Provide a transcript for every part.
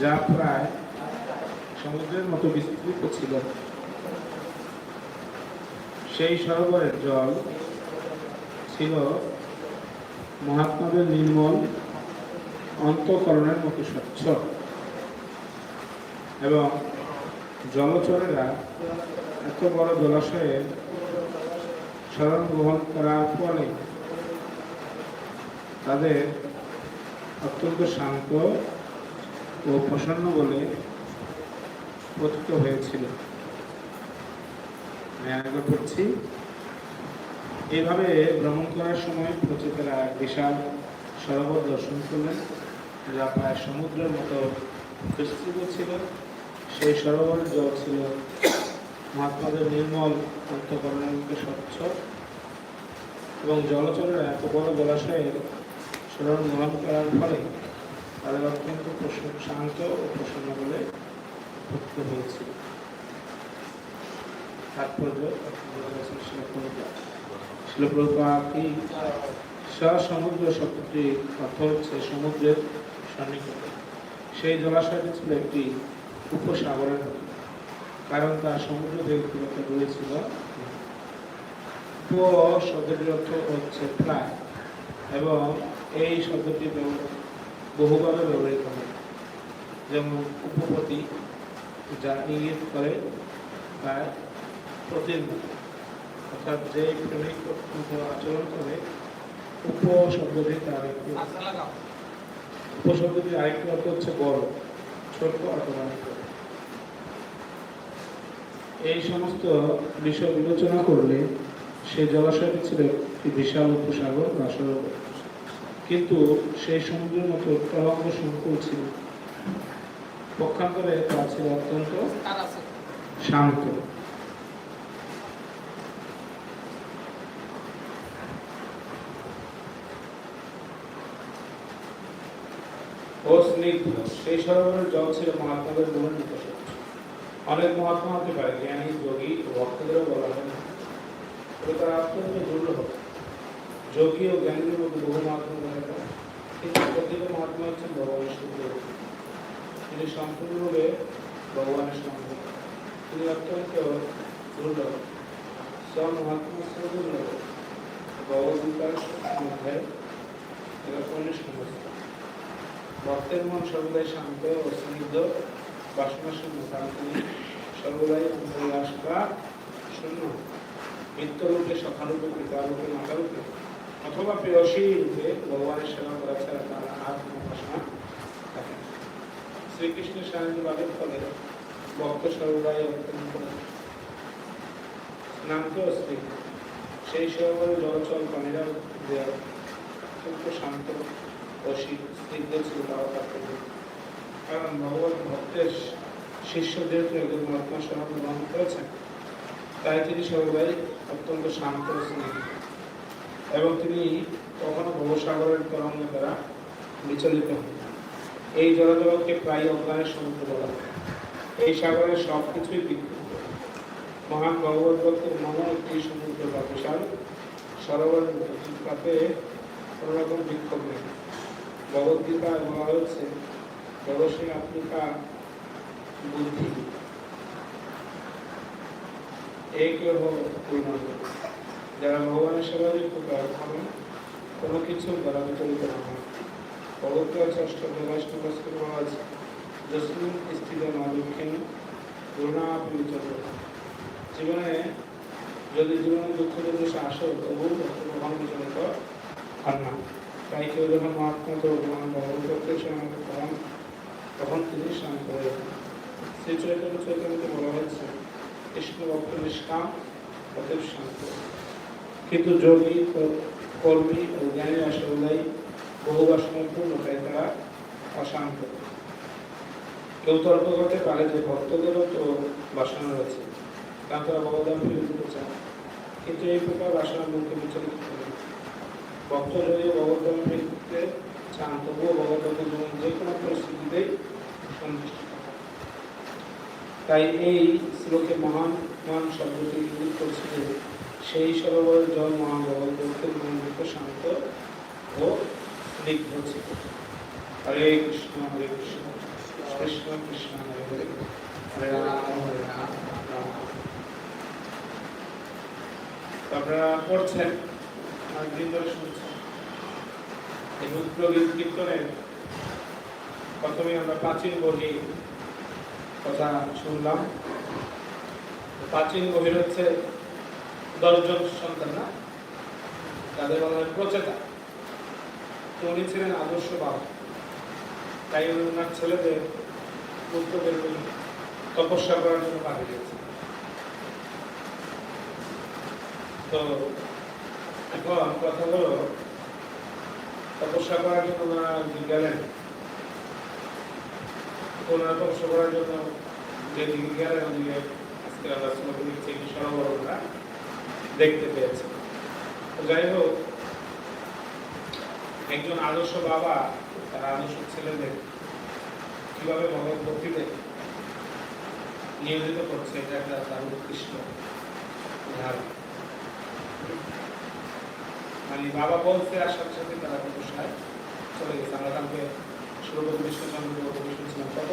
যা প্রায় সমুদ্রের মতো বিস্তৃত ছিল। সেই সরোবরের জল ছিল মহাত্মাদের নির্মল অন্তকরণের মতো স্বচ্ছ এবং জলচরেরা এত বড় জলাশয়ে শরণ গ্রহণ করার ফলে তাদের অত্যন্ত শান্ত ও প্রসন্ন বলে প্রতীত হয়েছিল। আমি পড়ছি। ভ্রমণ করার সময় প্রচেতারা বিশাল সরোবর দর্শন করলেন, যা প্রায় সমুদ্রের মতো বিস্তৃত ছিল। সেই সরোবরের জল ছিল মহাত্মাদের নির্মল অন্তকরণের মধ্যে স্বচ্ছ এবং জলচরের এত বড় জলাশয়ের স্মরণ গ্রহণ করার ফলে তাদের অত্যন্ত শান্ত ও প্রসন্ন বলে ভুক্ত হয়েছিল সমুদ্র শব্দটি অর্থ হচ্ছে সমুদ্রের সেই জলাশয়টি ছিল একটি উপসাগরের কারণ তার সমুদ্র থেকে খুব একটা দূরে ছিল শব্দটির অর্থ হচ্ছে প্রায়, এবং এই শব্দটি ব্যব- বহুভাবে ব্যবহৃত হয় যেমন উপপতি, যা ইঙ্গিত করে প্রতির মতো। অর্থাৎ যে প্রেমিক আচরণ করে উপ শব্দটি তার একটি উপশব্দটি আরেকটি অর্থ হচ্ছে বড় ছোট অথবা। এই সমস্ত বিষয় বিবেচনা করলে সে জলাশয়টি ছিল একটি বিশাল উপসাগর বা সরোবর কিন্তু সেই সমুদ্রের মতো তরঙ্গ সংকুল ছিল। পক্ষান্তরে তা ছিল অত্যন্ত শান্ত। ও স্নিগ্ধ, সেই সরোবরের জল ছিল মহাত্মাদের নিকটে অনেক মহাত্মা হতে পারে, জ্ঞানী, যোগী ও ভক্তদেরও বলা হয় না। তারা অত্যন্ত দুর্লভ। যোগী ও জ্ঞানীদের মধ্যে বহু মহাত্মা দেখা যায় কিন্তু প্রকৃত মহাত্মা হচ্ছেন ভগবানের শুদ্ধ তিনি সম্পূর্ণরূপে ভগবানের সঙ্গে তিনি অত্যন্ত দুর্লভ সব মহাত্মা দুর্লভ ভগবদ্গীতার মধ্যে এরকমের সমস্ত ভক্তের মন সর্বদাই শান্ত ও স্নিগ্ধ বাসনা শূন্য কারণ তিনি সর্বদাই অন্তর্বাস বা শূন্য নিত্যরূপে সখারূপে কৃপারূপে মাতারূপে অথবা প্রেয়সী রূপে ভগবানের সেবা করা ছাড়া তার আর কোনো থাকে। শ্রীকৃষ্ণের সাহায্য ফলে ভক্ত সর্বদাই অত্যন্ত স্নান্ত ও স্নিগ্ধ সেই সর্বরে জলচল প্রাণীরা যে অত্যন্ত শান্ত ও শি- স্নিগ্ধ ছিল তাও তাৎপর্য কারণ ভগবান ভক্তের শিষ্য যেহেতু একজন মহাত্মা স্বভাব গ্রহণ করেছেন, তাই তিনি সর্বদাই অত্যন্ত শান্ত স্নিগ্ধ। এবং তিনি কখনো ভবসাগরের তরঙ্গ দ্বারা বিচলিত হন এই জলজগৎকে প্রায় অজ্ঞানের সমুদ্র বলা হয়। এই সাগরের সব কিছুই বিক্ষুব্ধ মহান ভগবত ভক্তের একটি সমুদ্র বা বিশাল সরোবরের তাতে কোনো রকম বিক্ষোভ নেই। ভগবদ্গীতায় বলা হয়েছে জগৎসিং আত্মিকা বুদ্ধি। এই কেউ পূর্ণ যারা ভগবানের সেবা যুক্ত কোনো কিছু দ্বারা বিচলিত হয় ভগবদ্গীতা ষষ্ঠ বৈষ্ণব বলা আছে যস্মিন স্থিত বিচলিত জীবনে যদি জীবনে দুঃখ দুর্দশা আসে তবু কখনো বিচলিত না। তাই কেউ যখন মহাত্মা তো ভগবান ভগবতের সঙ্গে করেন তখন তিনি হয়ে যান। শ্রী চৈতন্য চৈতন্যকে বলা হয়েছে, কৃষ্ণ ভক্ত নিষ্কাম অতএব শান্ত কিন্তু যোগী কর্মী ও জ্ঞানী আসলেই বহু বাসনায় পূর্ণ তাই তারা অশান্ত। কেউ তর্ক করতে পারে যে ভক্তদেরও তো বাসনা রয়েছে, কারণ তারা ভগবান যেতে চায়। কিন্তু এই প্রকার বাসনা মনকে বিচলিত ভক্ত যদি ভগবান ফিরতে চান, তবুও ভগবানের জীবন যে কোনো পরিস্থিতিতেই সন্তুষ্ট তাই এই শ্লোকে মহান মহান শব্দটি ইঙ্গিত করছে সেই সরোবরের জল মহান ভগবতের মনোনীত শান্ত ও স্নিগ্ধ ছিল হরে কৃষ্ণ হরে কৃষ্ণ কৃষ্ণ কৃষ্ণ, হরে হরে হরে রাম হরে রাম। আপনারা পড়ছেন, অনেকদিন ধরে শুনছেন। এই রুদ্রগীত কীর্তনের প্রথমে আমরা প্রাচীন বহি কথা শুনলাম। প্রাচীন বহির হচ্ছে দশজন সন্তান না? তাদের হয় প্রচেতা। তো উনি ছিলেন আদর্শ বাবা। তাই ওনার ছেলেদের পুত্রদের উনি তপস্যা করার জন্য পাঠিয়ে দিয়েছেন। তো এখন কথা হলো, তপস্যা করার জন্য ওনারা গেলেন? ওনারা তপস্যা করার জন্য যেদিকে গেলেন, ওদিকে আজকে আমরা শ্লোক লিখছি একটি সরোবর আমরা দেখতে পেয়েছি। যাই হোক, একজন আদর্শ বাবা, তার আদর্শ ছেলেদের কীভাবে ভগবত ভক্তিতে নিয়োজিত করছে, এটা একটা তার উৎকৃষ্ট মানে বাবা বলছে, আর সাথে সাথে তারা তপস্যায় চলে গেছে। আমরা সুরভ কৃষ্ণচন্দ্র কবি শুনছিলাম কত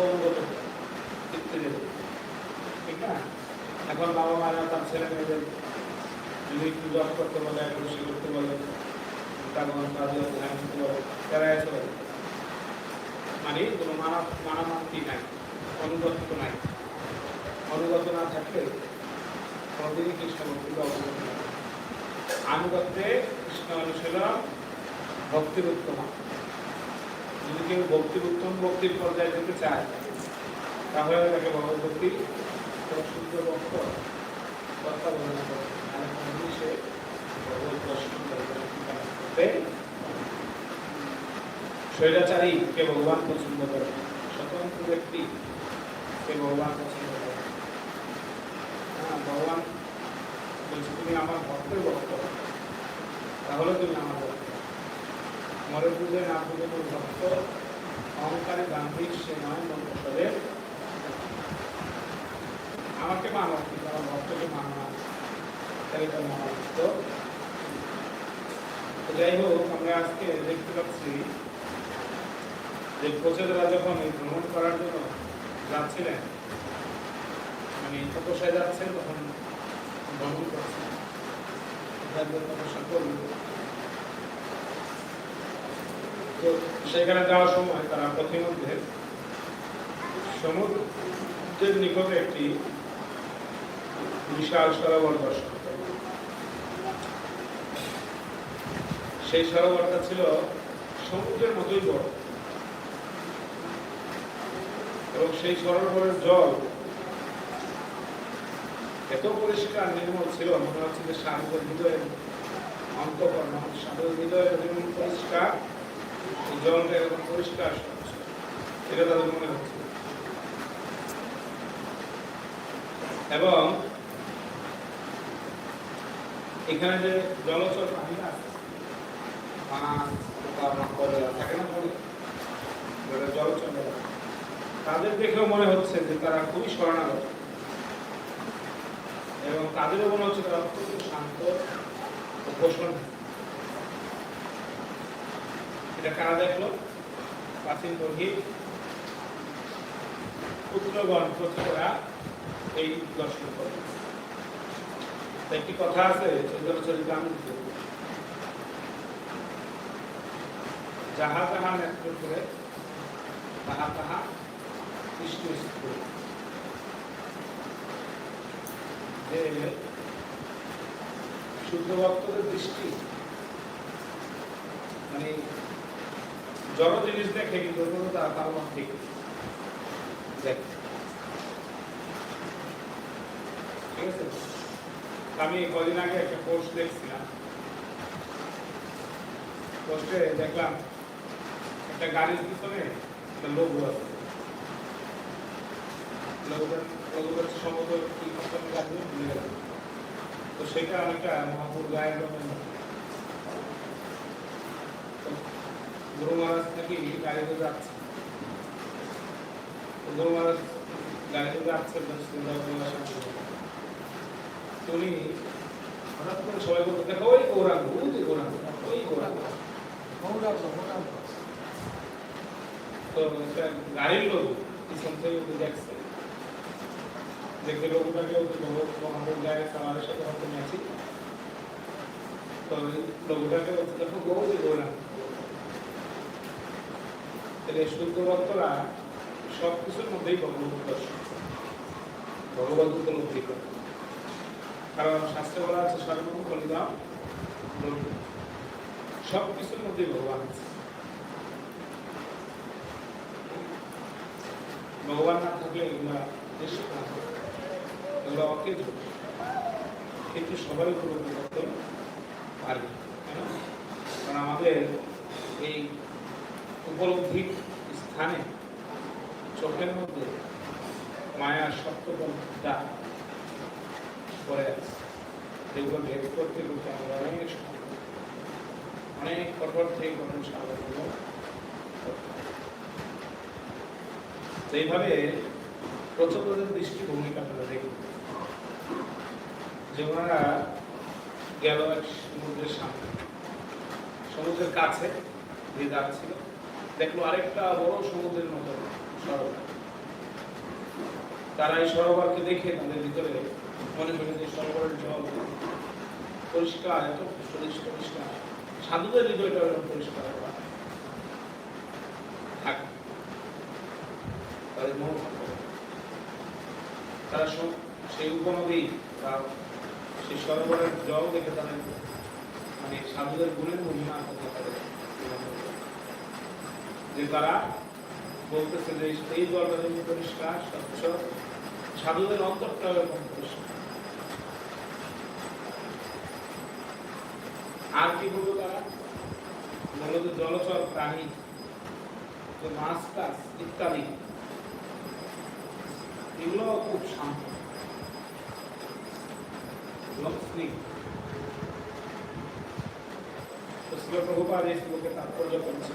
কীর্তনে ঠিক না? এখন বাবা মারা, তার ছেলে মেয়েদের যদি একটু জব করতে বলে একটু সে করতে বলে তারপর কাজে ধ্যান করতে বলে তারা এসে বলে মানে কোনো মানব মানামান্তি নাই, অনুগত নাই। অনুগত না থাকলে কোনোদিনই কৃষ্ণ ভক্তিকে অবগত নাই। আনুগত্যে কৃষ্ণ অনুশীলন ভক্তির উত্তম যদি কেউ ভক্তির উত্তম ভক্তির পর্যায়ে যেতে চায়, তাহলে তাকে ভগবত শুদ্ধ ভক্ত বর্ণনা করে স্বৈরাচারী কে ভগবান পছন্দ করে, স্বতন্ত্র ব্যক্তি কে ভগবান পছন্দ করে। হ্যাঁ ভগবান বলছে, তুমি আমার ভক্তের ভক্ত তাহলে তুমি আমার ভক্ত মরে পুজো না পুজো কোনো ভক্ত, অহংকারে গাম্ভীর সে নয় মন্ত্রে আমাকে মানো, কিন্তু আমার ভক্তকে মানো না। তাই এটা যাই হোক, আমরা আজকে দেখতে পাচ্ছি যে প্রচেতরা যখন এই ভ্রমণ করার জন্য যাচ্ছিলেন মানে তপস্যায় যাচ্ছেন, তখন ভ্রমণ করছেন। তপস্যা করবেন তো সেখানে যাওয়ার সময় তারা পথিমধ্যে সমুদ্রের নিকটে একটি বিশাল সরোবর দর্শন করে। সেই সরোবরটা ছিল সমুদ্রের মতোই বড়। এবং সেই সরোবরের জল এত পরিষ্কার নির্মল ছিল, মনে হচ্ছে যে হৃদয়ের অন্তকর্ণ হৃদয়ের যেমন পরিষ্কার জলটা এরকম পরিষ্কার এটা তাদের মনে হচ্ছে। এবং এখানে যে জলচর প্রাণীরা আছে তাদের দেখেও মনে হচ্ছে যে তারা খুবই শরণাগত। এবং তাদেরও মনে হচ্ছে তারা অত্যন্ত শান্ত এটা কারা দেখল? প্রাচীন বর্গী পুত্রগণ প্রতিটা এই দর্শন করে একটি কথা আছে চৈতন্য আমি যাহা তাহা নেত্র করে তাহা তাহা স্কুল যে শুদ্ধ ভক্তদের দৃষ্টি মানে জড় জিনিস দেখে কিন্তু তার তার ঠিক ঠিক আছে? আমি কদিন আগে একটা পোস্ট দেখছিলাম। পোস্টে দেখলাম একটা গাড়ির পিছনে একটা লোক আছে তো সেটা অনেকটা মহাপুর গায়ের রকম গুরু মহারাজ নাকি গাড়িতে যাচ্ছে। গুরু মহারাজ গাড়িতে যাচ্ছে তো উনি হঠাৎ করে সবাই বলতে দেখো ওই গৌরাঙ্গ ওই গৌরাঙ্গ ওই গৌরাঙ্গ একটা গাড়ির লোক পিছন লোকটাকে ওকে ভক্তরা সব কিছুর মধ্যেই ভগবত দর্শন ভগবত কারণ শাস্ত্রে বলা আছে সর্বম কলিদাম সব কিছুর মধ্যেই ভগবান আছে। ভগবান না থাকলে এগুলা হবে। এগুলো অকেজ কিন্তু সবাই উপলব্ধি করতে পারি কারণ আমাদের এই উপলব্ধির স্থানে চোখের মধ্যে মায়ার সত্যপন্থা পড়ে আছে। যেগুলো ভেদ করতে করতে আমরা অনেক অনেক কঠোর থেকে কঠোর সাধন তো এইভাবে প্রচন্ডদের দৃষ্টি ভূমিকা আপনারা দেখুন যে ওনারা গেল এক সমুদ্রের সামনে। সমুদ্রের কাছে যে দ্বার ছিল, দেখল আরেকটা বড় সমুদ্রের মতো সরোবর। তারা এই সরোবরকে দেখে তাদের ভিতরে মনে হলো যে সরোবরের জল পরিষ্কার, এত পরিষ্কার পরিষ্কার। সাধুদের হৃদয়টা পরিষ্কার হওয়া থাক তাদের মোহ তারা সেই উপনদী বা সেই সরোবরের জল দেখে তাদের মানে সাধুদের গুণের মহিমা কথা তাদের যে তারা বলতেছে যে এই জলটা যেমন পরিষ্কার, স্বচ্ছ, সাধুদের অন্তরটা এরকম আর কি বলব তারা? যে জলচর প্রাণী মাছ টাছ ইত্যাদি। এগুলো খুব শান্ত। স্নিগ্ধ এই শ্লোকে তাৎপর্য করছে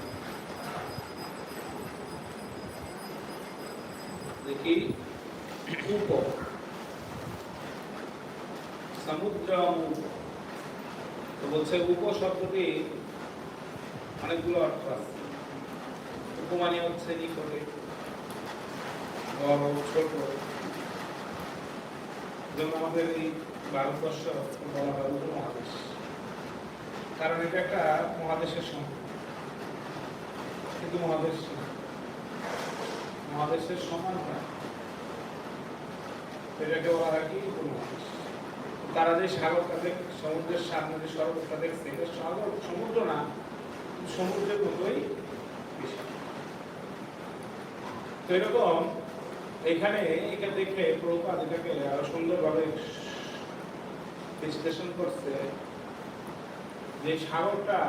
দেখি উপ সমুদ্র তো বলছে উপ শব্দটি অনেকগুলো অর্থ আছে। উপমানি হচ্ছে নিকটে। আমাদের এই ভারতবর্ষ বলা হয় উপমহাদেশ। কারণ এটা একটা মহাদেশের সঙ্গে কিন্তু মহাদেশ মহাদেশের সমান এটাকে কি? তারা যে সাগরটা দেখ সমুদ্রের সামনে যে সরোবরটা দেখছে এটা সাগর, সমুদ্র না সমুদ্রের মতোই তো এরকম এখানে এটা দেখে প্রভুপাদ এটাকে আরও সুন্দরভাবে বিশ্লেষণ করছে যে সাগরটা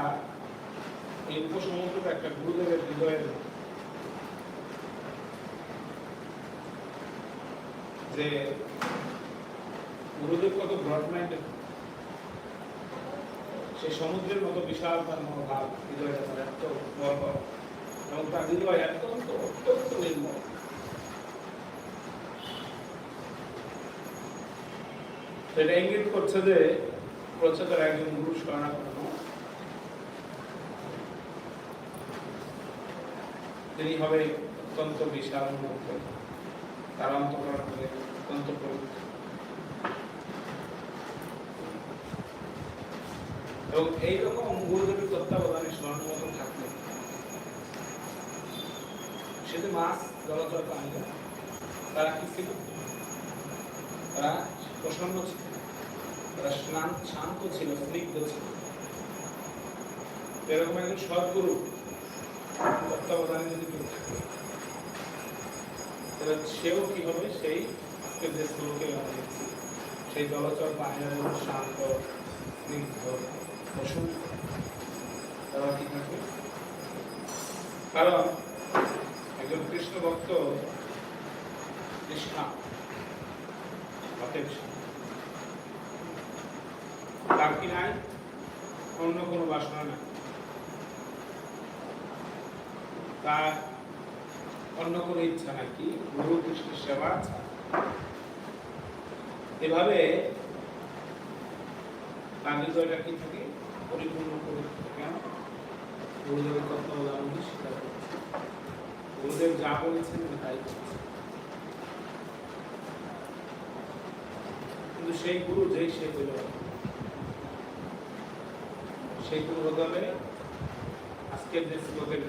এই উপসমুদ্রটা একটা গুরুদেবের হৃদয়ের যে গুরুদেব কত ব্রড মাইন্ডেড সে সমুদ্রের মতো বিশাল তার মনোভাব হৃদয়টা তার এত গর্ব এবং তার হৃদয় অত্যন্ত অত্যন্ত নির্মল। সেটা ইঙ্গিত করছে যে প্রচারের একজন গুরু শরণাপন্ন তিনি হবে অত্যন্ত বিশাল মধ্যে তার অন্তকরণ হবে অত্যন্ত পবিত্র। এবং এইরকম গুরুদেবের তত্ত্বাবধানে স্মরণ মতো থাকলে সে যে মাছ, জলচর প্রাণী তারা কি ছিল? তারা প্রসন্ন ছিল। তারা শান্ত ছিল, স্নিগ্ধ ছিল। এরকম একজন সদ্গুরু, তত্ত্বাবধানে যদি কেউ থাকে, তাহলে সেও হবে? সেই আজকে যে দেখছি সেই শান্ত, স্নিগ্ধ পশু তারা কি থাকবে কারণ একজন কৃষ্ণ ভক্ত কৃষ্ণা তার কি নাই অন্য কোনো বাসনা নাই তার অন্য কোনো ইচ্ছা নাই কি? গুরু কৃষ্ণের সেবা। এভাবে তার হৃদয়টা কি থাকে? পরিপূর্ণ করে কেন গুরুদেবের স্বীকার গুরুদেব যা বলেছেন তাই কিন্তু সেই গুরু যেই সে হইল সেই গুরু হতে আজকের যে শ্লোকের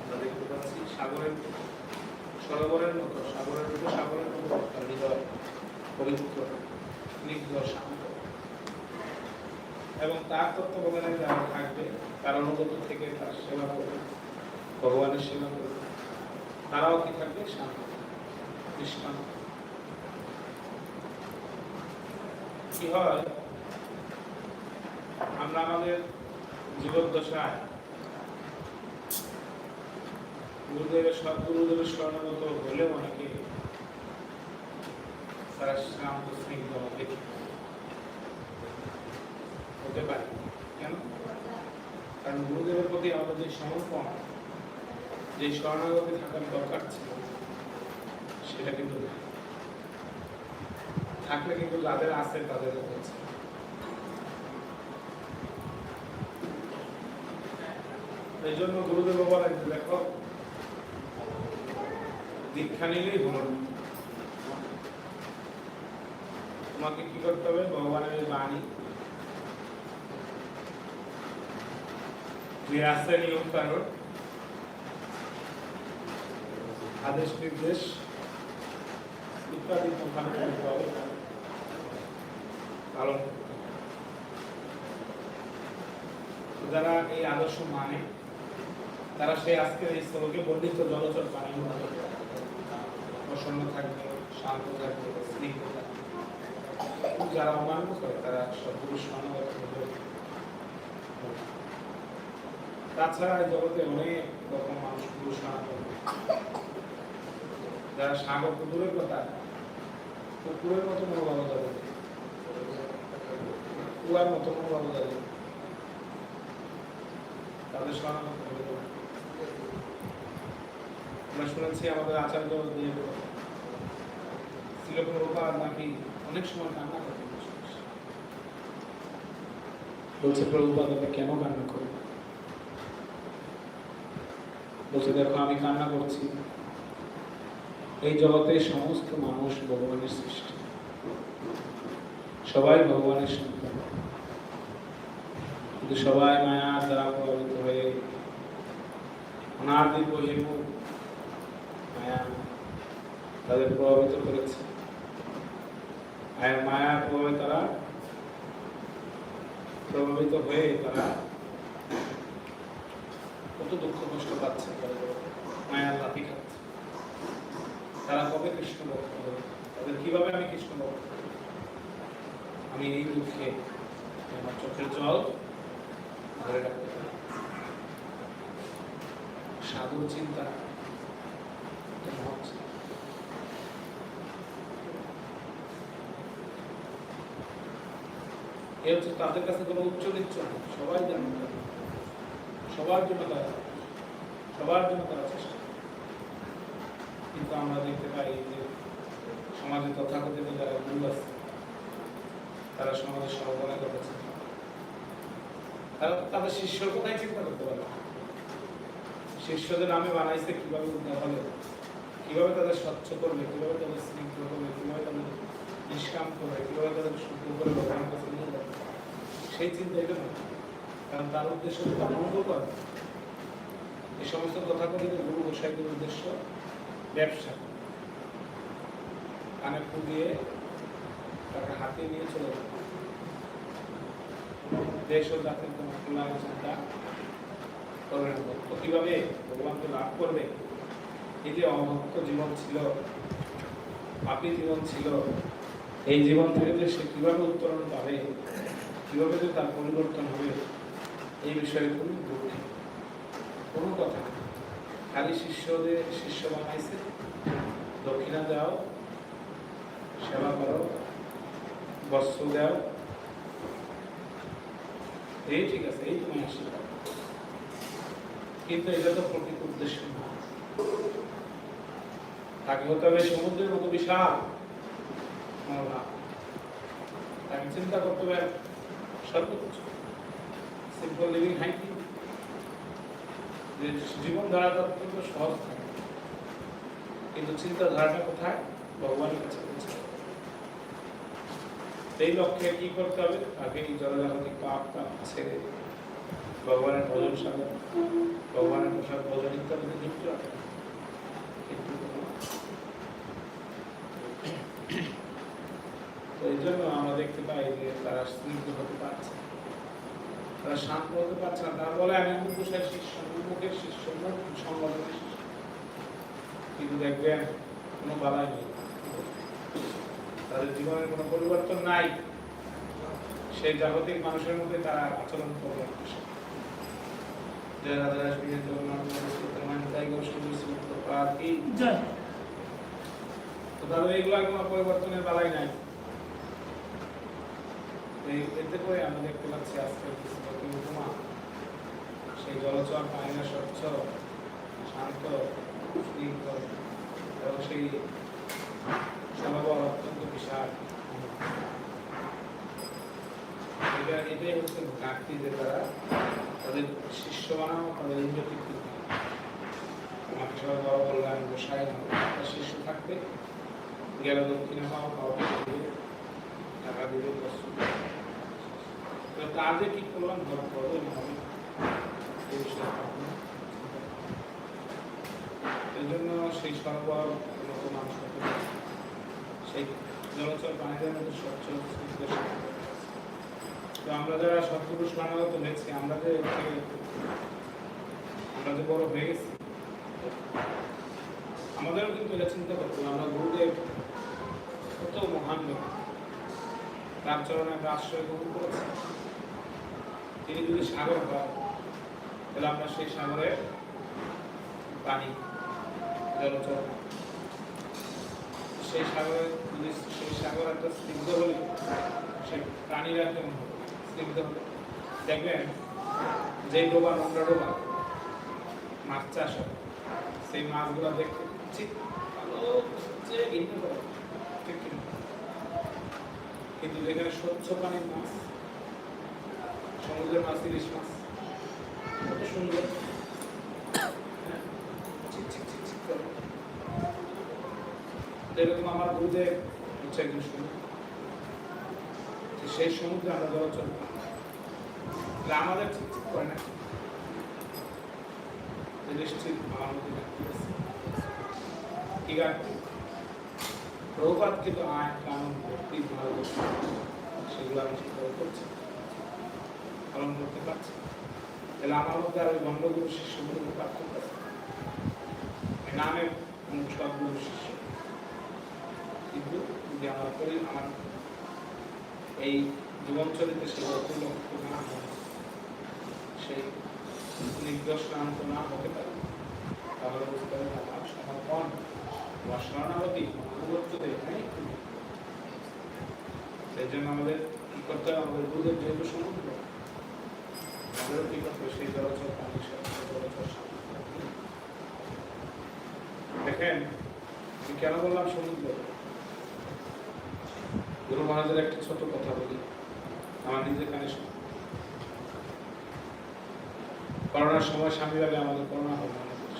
আমরা দেখতে পাচ্ছি, সাগরের সরোবরের মতো, সাগরের মতো সাগরের মতো তার হৃদয় পবিত্র, স্নিগ্ধ, শান্ত। এবং তার তত্ত্বাবধানে যারা থাকবে, তার অনুগত থেকে তার সেবা করবে, ভগবানের সেবা করবে, তারাও কি থাকবে? শান্ত নিষ্কান্ত কি হয়? আমরা আমাদের জীবদ্দশায়। গুরুদেবের সব গুরুদেবের স্বর্ণগত হলেও অনেকে তারা স্নিগ্ধ হতে পারে। কেন? কারণ গুরুদেবের প্রতি আমাদের যে সমর্পণ, যে শরণাগতি থাকার দরকার ছিল, সেটা কিন্তু থাকলে কিন্তু যাদের আছে তাদের হচ্ছে। এই জন্য গুরুদেব বলেন যে, দেখো দীক্ষা নিলেই হলো তোমাকে কি করতে হবে? ভগবানের বাণী। নিরাশে নিয়ম কারণ আদেশ নির্দেশ। ইত্যাদি হবে। হবে। যারা এই আদর্শ মানে তারা সেই আজকের এই স্থলকে বর্ণিত জলচর মতো প্রসন্ন থাকবে, শান্ত থাকবে, স্নিগ্ধ থাকবে। যারা অমান্য করে, তারা সবগুলো সমানত তাছাড়া জগতে অনেক রকম মানুষ পুরুষ যারা সাগর তো দূরের কথা, পুকুরের মতো মনোভাব যাবে কুয়ার মতো মনোভাব যাবে তাদের না। আমরা শুনেছি আমাদের আচার্য দিয়ে শ্রীলকম রূপার নাকি অনেক সময় কান্না করতে বলছে, প্রভুপাদ, আপনি কেন কান্না করেন? বলছে, দেখো, আমি কান্না করছি। এই জগতে সমস্ত মানুষ ভগবানের সৃষ্টি। সবাই ভগবানের সন্তান। কিন্তু সবাই মায়ার দ্বারা প্রভাবিত হয়ে অনাদি বহির্মুখ মায়া তাদের প্রভাবিত করেছে। আর মায়ার প্রভাবে তারা প্রভাবিত হয়ে তারা কত দুঃখ কষ্ট পাচ্ছে। মায়ার লাথি খাচ্ছে। তারা কবে কৃষ্ণ ভক্ত তাদের কীভাবে আমি কৃষ্ণ ভক্ত আমি এই দুঃখে আমার চোখের জল ধরে রাখতে পারি। সাধুর চিন্তা মহৎ চিন্তা। এ হচ্ছে তাদের কাছে কোনো উচ্চ নিচ্ছ না। সবাই জানেন সবার জন্য তারা সবার জন্য তারা চেষ্টা কিন্তু আমরা দেখতে পাই যে সমাজে তথাকথিত যারা গুরু আছে, তারা সমাজের সর্বনা করেছে তারা তাদের শিষ্যর কথাই চিন্তা করতে পারে শিষ্যদের নামে বানাইছে কীভাবে উদ্ধার হবে কীভাবে তাদের স্বচ্ছ করবে? কীভাবে তাদের স্নিগ্ধ করবে? কীভাবে তাদের নিষ্কাম করবে? কীভাবে তাদের শুদ্ধ করে ভগবানের কাছে নিয়ে যাবে? সেই চিন্তা এটা না কারণ তার উদ্দেশ্য তো মঙ্গল করা। এই সমস্ত তথাকথিত গুরু গোসাইদের উদ্দেশ্য, ব্যবসা। কানে ফু দিয়ে তাকে হাতে নিয়ে চলে দেশ ও জাতির কোনো কল্যাণ চিন্তা করবে না। ভক্ত কীভাবে ভগবানকে লাভ করবে? এই যে অভক্ত জীবন ছিল, পাপী জীবন ছিল, এই জীবন থেকে যে সে কীভাবে উত্তরণ পাবে? কীভাবে যে তার পরিবর্তন হবে, এই বিষয়ে কোনো দুঃখ নেই। কোনো কথা। খালি শিষ্যদের, শিষ্য বানাইছে। দক্ষিণা দাও, সেবা করো, বস্ত্র দাও। এই ঠিক আছে, এই তুমি আশীর্বাদ কিন্তু এটা তো প্রকৃত উদ্দেশ্য তাকে হতে হবে সমুদ্রের মতো বিশাল। তাকে চিন্তা করতে হবে সর্বোচ্চ সিম্পল লিভিং হাইকিং যে জীবন ধারাটা অত্যন্ত সহজ থাকে। কিন্তু চিন্তাধারাটা কোথায়? ভগবানের কাছে পৌঁছে এই লক্ষ্যে কি করতে হবে? তাকে এই জলজাগতিক পাপ তাপ ছেড়ে ভগবানের ভজন সাধন, ভগবানের প্রসাদ ভজন ইত্যাদিতে যুক্ত রাখে কিন্তু তো এই জন্য আমরা দেখতে পাই যে তারা স্নিগ্ধ হতে পারছে তারা শান্ত হতে পারছে না। তারা বলে আমি মুখোশের মুখের সংগঠনের কিন্তু দেখবেন কোনো বালাই নেই। তাদের জীবনের কোনো পরিবর্তন নাই। সেই জাগতিক মানুষের মধ্যে তারা আচরণ জগন্নাথ কোনো পরিবর্তনের বালাই নাই। এতে করে আমরা দেখতে পাচ্ছি আজকে কৃষ্ণপতি উপমা। সেই জলচর পানিনা স্বচ্ছ, শান্ত এবং সেই সমবর অত্যন্ত বিশাল। এটা এটাই হচ্ছে ঘাটতি যে তারা তাদের শিষ্য বানাও তাদের উন্নতি আমাকে শিষ্য থাকবে, গেল দক্ষিণে পাও কাউকে টাকা দিবে বস্তু কি করলাম, ধর এই জন্য সেই সেই জলচর পানিদের মধ্যে স্বচ্ছ তো আমরা যারা সৎপুরুষ বানাগত হয়েছি, আমরা যে আমরা যে বড় হয়ে গেছি, আমাদেরও কিন্তু এটা চিন্তা করতে। আমরা গুরুদেব, কত মহান ব্যক্তি তার চরণে আমরা আশ্রয় গ্রহণ করেছি। তিনি যদি সাগর হয়, তাহলে আমরা সেই সাগরে পানি জলচর। সেই সাগরে যদি, সেই সাগর একটা স্নিগ্ধ হলে সেই প্রাণীরা হবে? স্নিগ্ধ হবে। দেখবেন, যেই ডোবা, নোংরা ডোবা, মাছ চাষ হয়, সেই মাছগুলো দেখতে ঠিক যে ঘৃণা করে? কিন্তু যেখানে স্বচ্ছ পানির মাছ, সমুদ্রের মাছ, ইলিশ মাছ। কত সুন্দর। হ্যাঁ? এরকম আমার গুরুদেব হচ্ছে একজন সেই সমুদ্রে আমরা করি। তাহলে আমাদের ঠিক ঠিক করে না নিশ্চিত আছে। কিন্তু আইন কানুন ভালো সেগুলো আমি ঠিকভাবে করছি পালন করতে পারছি তাহলে আমার মধ্যে আর ওই গণ্ডগুরু শিষ্যগুলো পার্থক্য শিষ্য কিন্তু যদি আমার আমার এই জীবন চরিত্রে অতুল না হয় সেই নির্দোষান্ত না হতে পারে তাহলে বুঝতে হবে আমার সমর্পণ আমার শরণাগতি অনুগত্য দেয় তাই সেই জন্য আমাদের কি করতে হবে? আমাদের গুরুদেব যেহেতু সমুদ্র। আমাদেরও কি করতে হবে সেই জলচর পানি। দেখেন কেন বললাম সমুদ্র? গুরু মহারাজের একটা ছোট কথা বলি। আমার নিজের কানে করোনার সময় স্বামী ভাবে আমাদের করোনা হবে আমাদের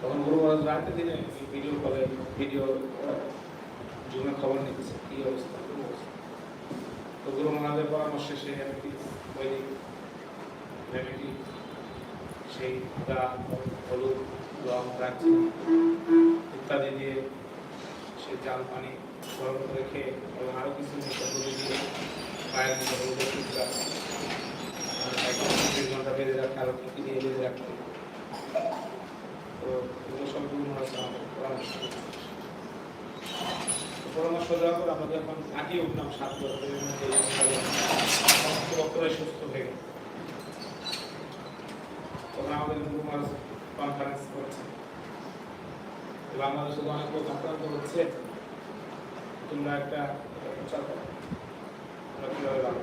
তখন গুরু মহারাজ রাতে দিনে ভিডিও কলে ভিডিও জুমে খবর নিতেছে, কি অবস্থা কি অবস্থা? তো গুরু মহারাজের পরামর্শে সেই একটি বৈদিক সেই আদা, হলুদ লং দারচিনি ইত্যাদি দিয়ে সেই জাল পানি গরম করে খেয়ে এবং আরও কিছু পদ্ধতি দিয়ে পায়ের মধ্যে হলুদের টুকরা ঘণ্টা বেঁধে রাখতে আরও দিয়ে বেঁধে রাখতে তো এগুলো সব গুরু মহারাজ আমাদের পরামর্শ। পরামর্শ দেওয়ার পর আমরা যখন কাটিয়ে উঠলাম সাত বছরের মধ্যে সুস্থ হয়ে গেল। তখন আমাদের গুরু মহারাজ কনফারেন্স করছে বাংলাদেশে অনেক লোক আক্রান্ত হচ্ছে তোমরা একটা প্রচার করো। আমরা কীভাবে ভালো।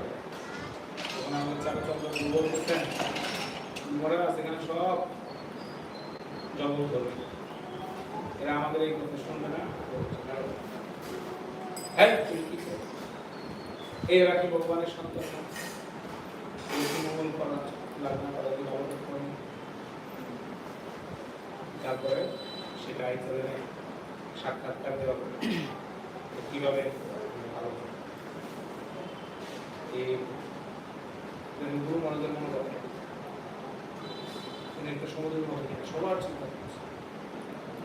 তখন আমাদের চাকরচন্দ্র গুরু বলতেছেন এখানে সব জঙ্গল করবে এরা আমাদের এই কথা শুনবে না। হ্যাঁ? করো? এরা কি ভগবানের সন্তান। করা লাগনা করা কি ভালো করে তারপরে গাইড তাদের সাক্ষাৎকার দেওয়া কীভাবে? ভালো? এই গুরু মনোদের মনে কথা তিনি একটা সমুদ্রের মধ্যে সবার চিন্তা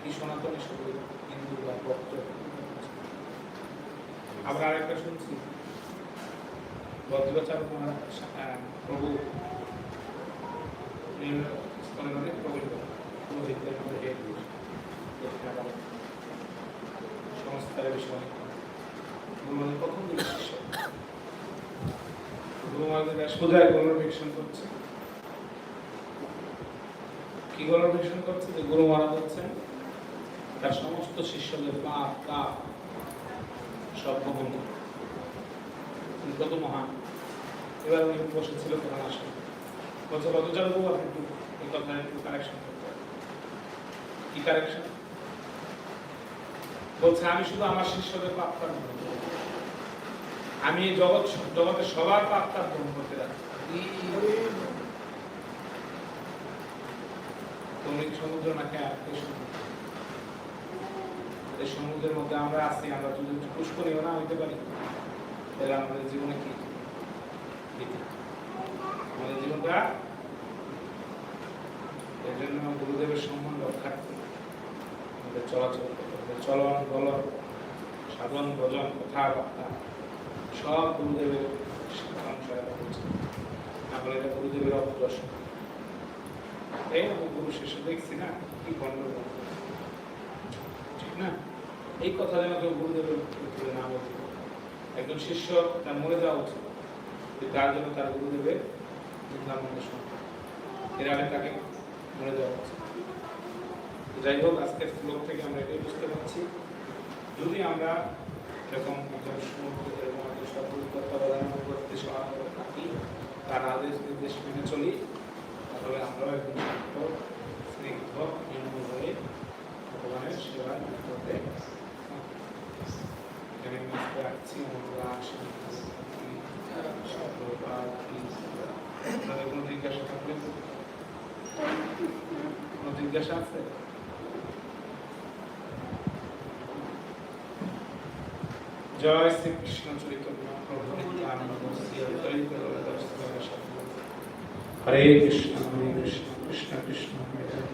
কি সনাতনী শুধু হিন্দু বা ভক্ত আমরা আরেকটা শুনছি। বদ্রাচার প্রভু। গণরভিক্ষণ করছে। কি গণরভিক্ষণ করছে? যে গুরু মহারাজ হচ্ছেন। তার সমস্ত শিষ্যদের পাপ কাপ সব গ্রহণ কত মহান। এবার উনি আসেন বলছে আপনি একটু এই কথা একটু কারেকশন করতে কি কারেকশন বলছে, আমি শুধু আমার শিষ্যদের পাপ তার। আমি জগৎ জগতের সবার পাপ গ্রহণ করতে রাখি তুমি সমুদ্র নাকি আর সমুদ্র? এই সমুদ্রের মধ্যে আমরা আছি, আমরা যদি পুষ্করিও না, হইতে পারি। তাহলে আমাদের জীবনে কি? আমাদের জীবনটা এর জন্য গুরুদেবের সম্মান রক্ষার্থে আমাদের চলাচল চলন, বলন, সাধন, ভজন, কথাবার্তা, সব গুরুদেবের সাধন সহায়তা করছে এটা গুরুদেবের অপদর্শন এই না গুরু শেষে দেখছি না, কি গন্ডগোল ঠিক না? এই কথা যেন কেউ গুরুদেবের উপরে না বলতে একজন শিষ্য তার মরে যাওয়া উচিত, যে তার জন্য তার গুরুদেবের বৃন্দাবন শুনতে এর আগে তাকে মরে যাওয়া উচিত। যাই হোক, আজকের শ্লোক থেকে আমরা এটাই বুঝতে পারছি। যদি আমরা এরকম একজন এরকম একজন সফল তত্ত্বাবধান করতে সহায়তা থাকি, তার আদেশ নির্দেশ মেনে চলি, তাহলে আমরাও একজন শান্ত স্নিগ্ধ, নির্মল হয়ে ভগবানের সেবায় করতে এখানে আমি আজকে রাখছি আমরা আপনাদের কোনো জিজ্ঞাসা থাকলে কোনো জিজ্ঞাসা আছে জয় শ্রীকৃষ্ণ চৈতন্য প্রভু নিত্যানন্দ শ্রী অদ্বৈত গদাধর শিবাসাদি। হরে কৃষ্ণ হরে কৃষ্ণ কৃষ্ণ কৃষ্ণ হরে হরে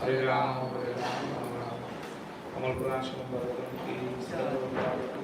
হরে রাম হরে রাম রাম রাম কমল পুরাণ সম্বর কি সর্বদা